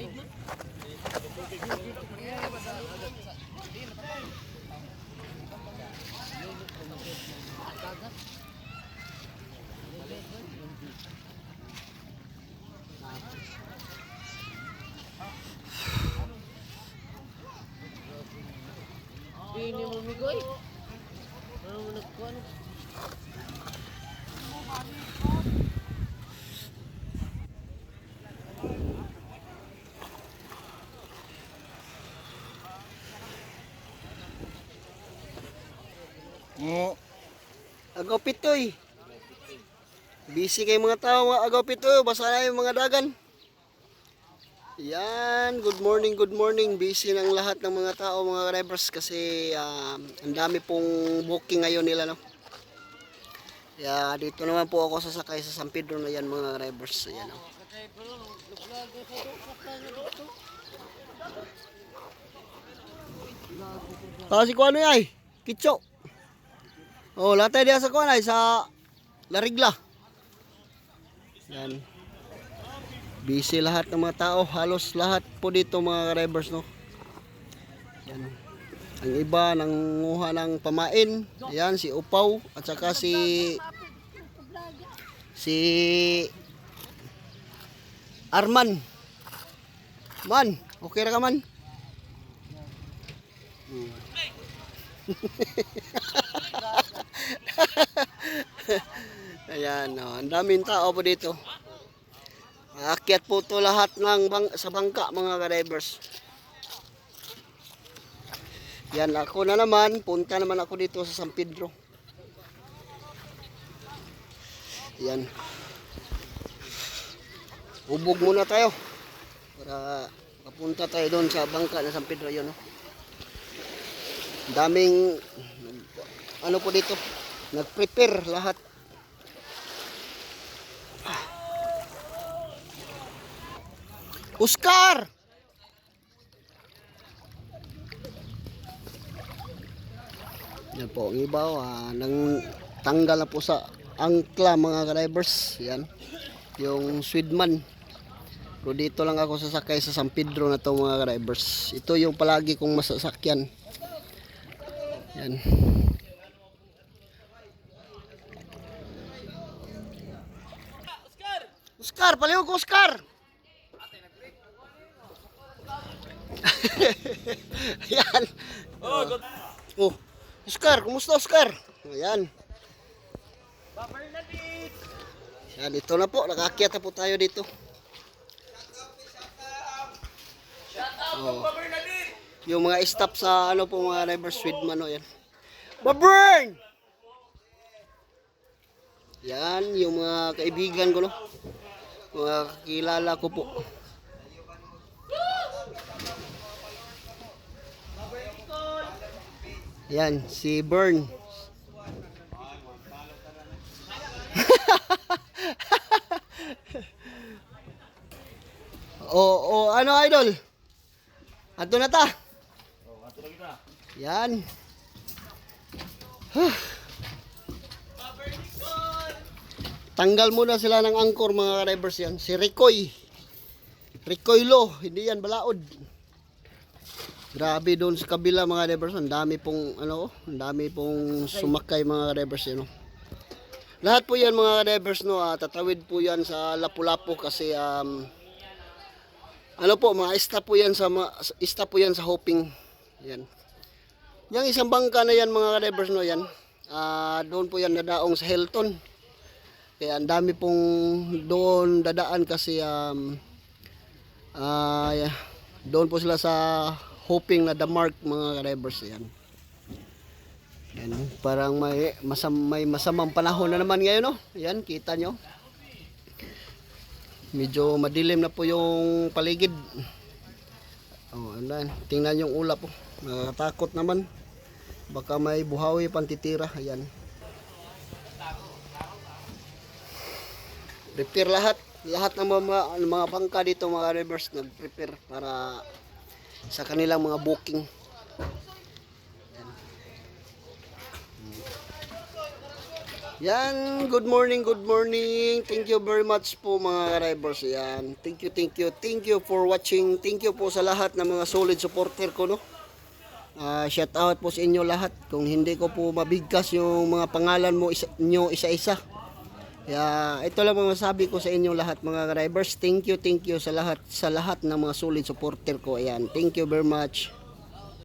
Ini mo migoy. Ano mo Mo. Agaw pitoy. Busy kay mga tao mga agaw pitoy. Basa na yung mga dagan. Yan, good morning, good morning. Busy ng lahat ng mga tao, mga drivers kasi um, ang dami pong booking ngayon nila, no? Kaya dito naman po ako sasakay sa San Pedro na yan, mga drivers. Ayan, no? Ah, si Kuano ay, Kitso. Oh, latay dia sa Kuano ay sa Larigla. Yan. Busy lahat ng mga tao, halos lahat po dito mga drivers no. Yan. Ang iba nanguha ng pamain, ayan si Upaw at saka si si Arman. Man, okay ra ka man? Ayan, oh, ang daming tao po dito. Aakyat po to lahat ng bang, sa bangka mga ka-drivers. Yan ako na naman, punta naman ako dito sa San Pedro. Yan. Ubog muna tayo para papunta tayo doon sa bangka ng San Pedro yun. No? Daming ano po dito, nag-prepare lahat. Oscar! Yan po, ang iba, ah, nang tanggal na po sa angkla mga drivers. Yan, yung Swedman. Pero dito lang ako sasakay sa San Pedro na to mga drivers. Ito yung palagi kong masasakyan. Yan. Oscar, paliw ko Oscar! Yan. Oh, oh, Oscar, kumusta Oscar? Ayan. Yan, ito na po. Nakakyat na po tayo dito. Oh. Yung mga stop sa ano po mga driver Swedman o yan. Baburn! Yan, yung mga kaibigan ko no. Mga kakilala ko po. Yan, si Bern. o, o, ano idol? Ato na ta. Yan. Huh. Tanggal muna sila ng angkor mga drivers yan. Si Ricoy. Ricoy Lo, hindi yan balaod. Grabe doon sa kabila mga drivers, ang dami pong ano, ang dami pong sumakay mga drivers yan. No? Lahat po yan mga drivers no, ah, tatawid po yan sa Lapu-Lapu kasi um, ano po, mga stop po yan sa stop po yan sa hoping. Yan. Yung isang bangka na yan mga drivers no yan. ah doon po yan nadaong sa Hilton. Kaya ang dami pong doon dadaan kasi um, ah, yeah, doon po sila sa hoping na the mark mga drivers yan. Yan, parang may, masam, may masamang panahon na naman ngayon, no? Yan, kita nyo. Medyo madilim na po yung paligid. Oh, ayan. Tingnan yung ulap po. Nakakatakot naman. Baka may buhawi pantitira. Ayan. Prepare lahat. Lahat ng mga, mga bangka dito, mga rivers, nag-prepare para sa kanilang mga booking. Yan, good morning, good morning. Thank you very much po mga drivers. Yan. Thank you, thank you. Thank you for watching. Thank you po sa lahat ng mga solid supporter ko, no. Ah, shout out po sa inyo lahat. Kung hindi ko po mabigkas yung mga pangalan mo isa, nyo isa-isa. Kaya ito lang mga masabi ko sa inyo lahat mga drivers. Thank you, thank you sa lahat sa lahat ng mga solid supporter ko. Ayan. Thank you very much.